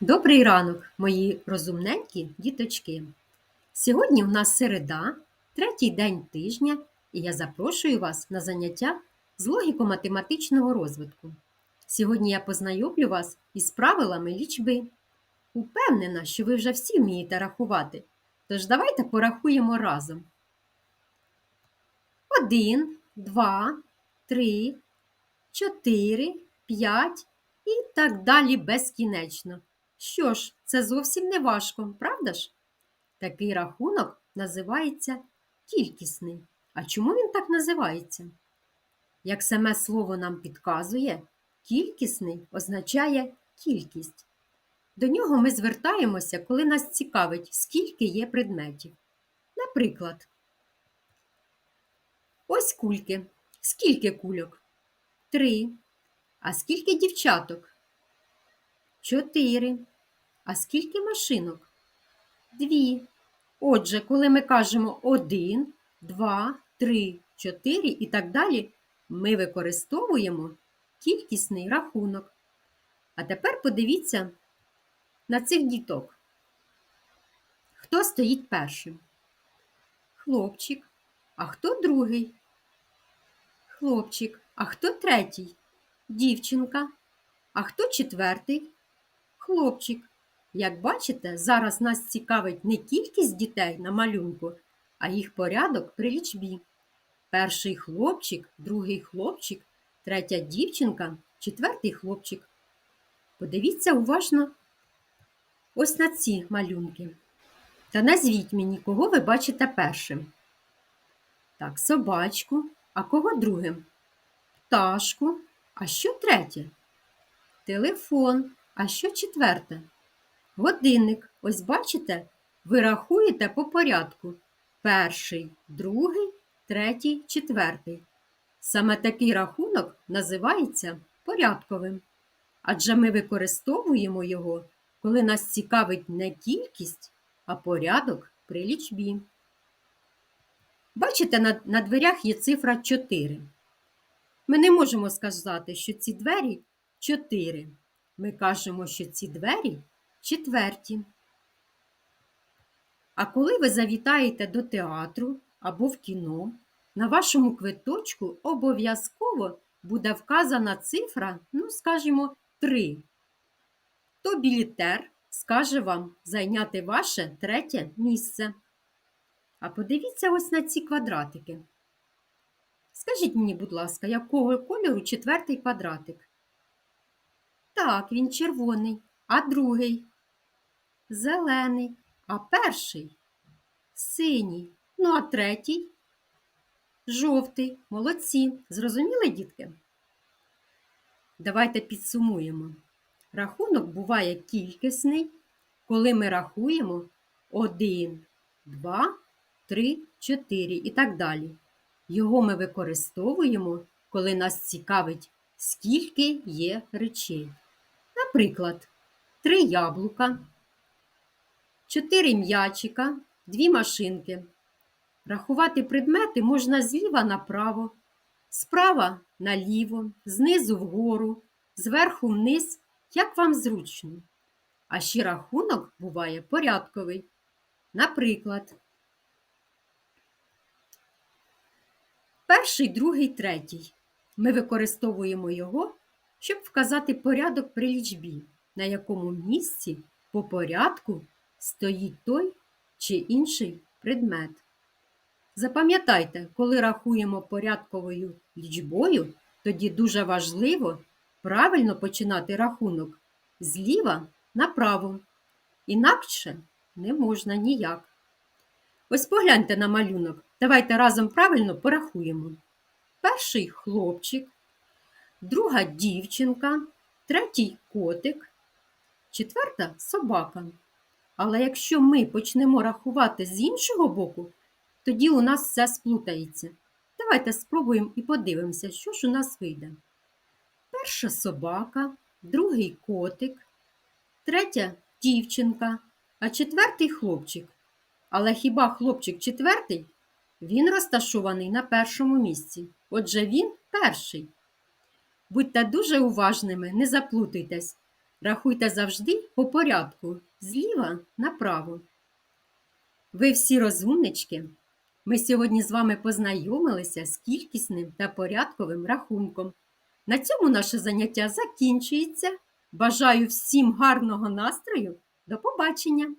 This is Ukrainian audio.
Добрий ранок, мої розумненькі діточки. Сьогодні у нас середа, третій день тижня, і я запрошую вас на заняття з логіко-математичного розвитку. Сьогодні я познайомлю вас із правилами лічби. Упевнена, що ви вже всі вмієте рахувати, тож давайте порахуємо разом. Один, два, три, чотири, п'ять і так далі безкінечно. Що ж, це зовсім не важко, правда ж? Такий рахунок називається кількісний. А чому він так називається? Як саме слово нам підказує, кількісний означає кількість. До нього ми звертаємося, коли нас цікавить, скільки є предметів. Наприклад, ось кульки. Скільки кульок? Три. А скільки дівчаток? Чотири. А скільки машинок? Дві. Отже, коли ми кажемо один, два, три, чотири і так далі, ми використовуємо кількісний рахунок. А тепер подивіться на цих діток. Хто стоїть першим? Хлопчик. А хто другий? Хлопчик. А хто третій? Дівчинка. А хто четвертий? Хлопчик. Як бачите, зараз нас цікавить не кількість дітей на малюнку, а їх порядок при лічбі. Перший хлопчик, другий хлопчик, третя дівчинка, четвертий хлопчик. Подивіться уважно ось на ці малюнки. Та назвіть мені, кого ви бачите першим. Так, собачку, а кого другим? Пташку, а що третє? Телефон. А що четверте? Годинник. Ось бачите, ви рахуєте по порядку. Перший, другий, третій, четвертий. Саме такий рахунок називається порядковим. Адже ми використовуємо його, коли нас цікавить не кількість, а порядок при лічбі. Бачите, на, на дверях є цифра 4. Ми не можемо сказати, що ці двері 4. Ми кажемо, що ці двері четверті. А коли ви завітаєте до театру або в кіно, на вашому квиточку обов'язково буде вказана цифра, ну, скажімо, 3. То білітер скаже вам зайняти ваше третє місце. А подивіться ось на ці квадратики. Скажіть мені, будь ласка, якого кольору четвертий квадратик? Так, він червоний, а другий зелений, а перший синій. Ну, а третій жовтий. Молодці. Зрозуміли, дітки? Давайте підсумуємо. Рахунок буває кількісний, коли ми рахуємо 1, 2, 3, 4 і так далі. Його ми використовуємо, коли нас цікавить, скільки є речей. Наприклад, три яблука, чотири м'ячика, дві машинки. Рахувати предмети можна зліва направо, справа наліво, знизу вгору, зверху вниз, як вам зручно. А ще рахунок буває порядковий. Наприклад, перший, другий, третій. Ми використовуємо його щоб вказати порядок при лічбі, на якому місці по порядку стоїть той чи інший предмет. Запам'ятайте, коли рахуємо порядковою лічбою, тоді дуже важливо правильно починати рахунок зліва направо. Інакше не можна ніяк. Ось погляньте на малюнок. Давайте разом правильно порахуємо. Перший хлопчик, друга дівчинка, третій котик, четверта собака. Але якщо ми почнемо рахувати з іншого боку, тоді у нас все сплутається. Давайте спробуємо і подивимося, що ж у нас вийде. Перша собака, другий котик, третя дівчинка, а четвертий хлопчик. Але хіба хлопчик четвертий? Він розташований на першому місці. Отже, він перший. Будьте дуже уважними, не заплутуйтесь. Рахуйте завжди по порядку, зліва направо. Ви всі розумнички. Ми сьогодні з вами познайомилися з кількісним та порядковим рахунком. На цьому наше заняття закінчується. Бажаю всім гарного настрою. До побачення!